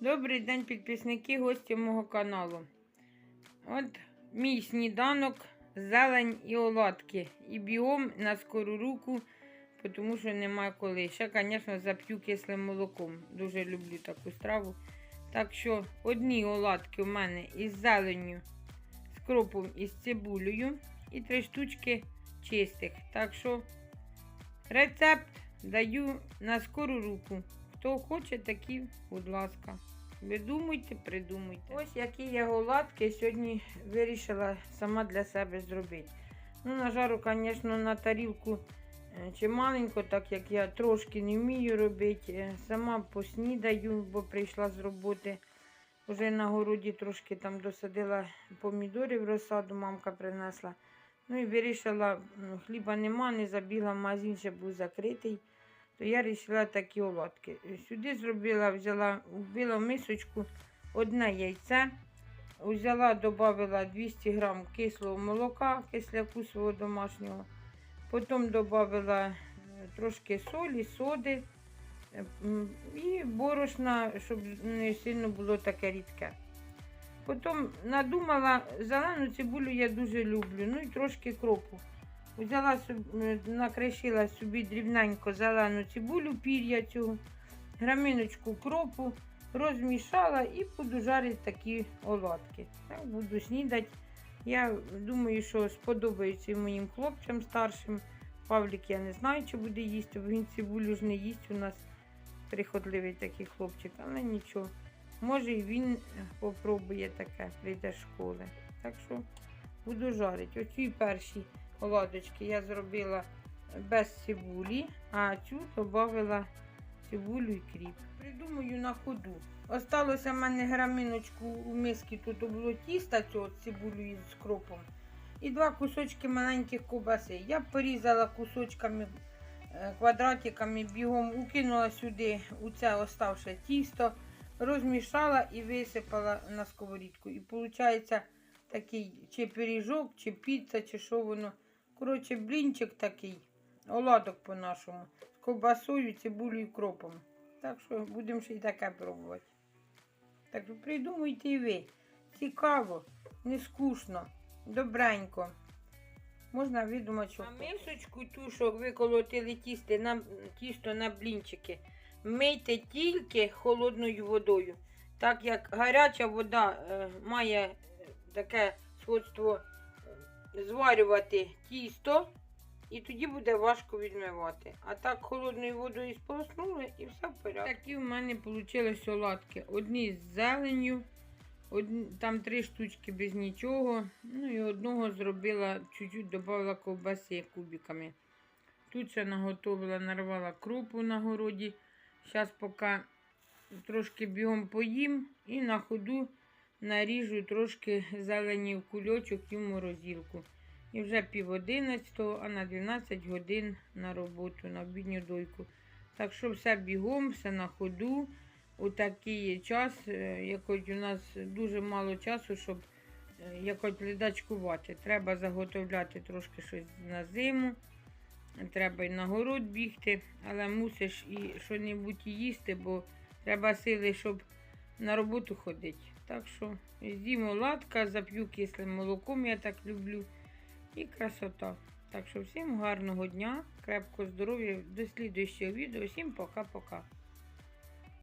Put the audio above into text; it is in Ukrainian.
Добрий день, підписники, гості мого каналу. От мій сніданок, зелень і оладки. І біом на скору руку, тому що нема коли. Ще, звісно, зап'ю кислим молоком. Дуже люблю таку страву. Так що одні оладки у мене із зеленню, з кропом і з цибулею. І три штучки чистих. Так що рецепт даю на скору руку. Хто хоче, такі, будь ласка. Видумуйте, придумуйте. Ось які я оладки сьогодні вирішила сама для себе зробити. Ну, нажару, звісно, на тарілку е, чи маленько, так як я трошки не вмію робити. Е, Сама поснідаю, бо прийшла з роботи. Уже на городі трошки там досадила помідорів розсаду, мамка принесла. Ну і вирішила, хліба нема, не забігла, магазин ще був закритий то я вирішила такі оладки. Сюди зробила, взяла, вбила в мисочку одне яйце, взяла, додала 200 грам кислого молока, кисляку свого домашнього. Потім додала трошки солі, соди е, і борошна, щоб не сильно було таке рідке. Потім надумала, зелену цибулю я дуже люблю, ну і трошки кропу. Взяла накришила собі дрібненько зелену цибулю, пір'я цього, граминочку кропу, розмішала і буду жарити такі оладки. Так буду снідати. Я думаю, що сподобається і моїм хлопцям старшим. Павлік я не знаю, чи буде їсти, бо він цибулю ж не їсть. У нас приходливий такий хлопчик, але нічого. Може і він попробує таке, прийде з школи. Так що буду жарити. Оці перші оладочки я зробила без цибулі, а цю додала цибулю і кріп. Придумаю на ходу. Осталося в мене граминочку у миски, тут було тіста цього з цибулею кропом. І два кусочки маленьких ковбаси. Я порізала кусочками, е, квадратиками, бігом укинула сюди у це оставше тісто, розмішала і висипала на сковорідку. І виходить такий чи пиріжок, чи піца, чи що воно. Коротше, блінчик такий, оладок по-нашому, з ковбасою, цибулею і кропом. Так що будемо ще й таке пробувати. Так що придумуйте і ви. Цікаво, не скучно, добренько. Можна видумати, що. А мисочку ту, що ви колотили тісто на, тісто на блінчики, мийте тільки холодною водою. Так як гаряча вода е, має е, таке сходство зварювати тісто, і тоді буде важко відмивати. А так холодною водою сполоснули і все в порядку. Такі в мене вийшли оладки. Одні з зеленню, одні, там три штучки без нічого. Ну і одного зробила, чуть-чуть додала ковбаси кубиками. Тут ще наготовила, нарвала крупу на городі. Зараз поки трошки бігом поїм і на ходу наріжу трошки зелені в кульочок і в морозилку. І вже пів одинадцятого, а на 12 годин на роботу, на обідню дойку. Так що все бігом, все на ходу. У такий час, е, якось у нас дуже мало часу, щоб е, якось ледачкувати. Треба заготовляти трошки щось на зиму. Треба і на город бігти, але мусиш і що-небудь їсти, бо треба сили, щоб на роботу ходити. Так що з'їмо латка, зап'ю кислим молоком, я так люблю. І красота. Так що всім гарного дня, крепкого здоров'я, до слідуючого відео. Всім пока-пока.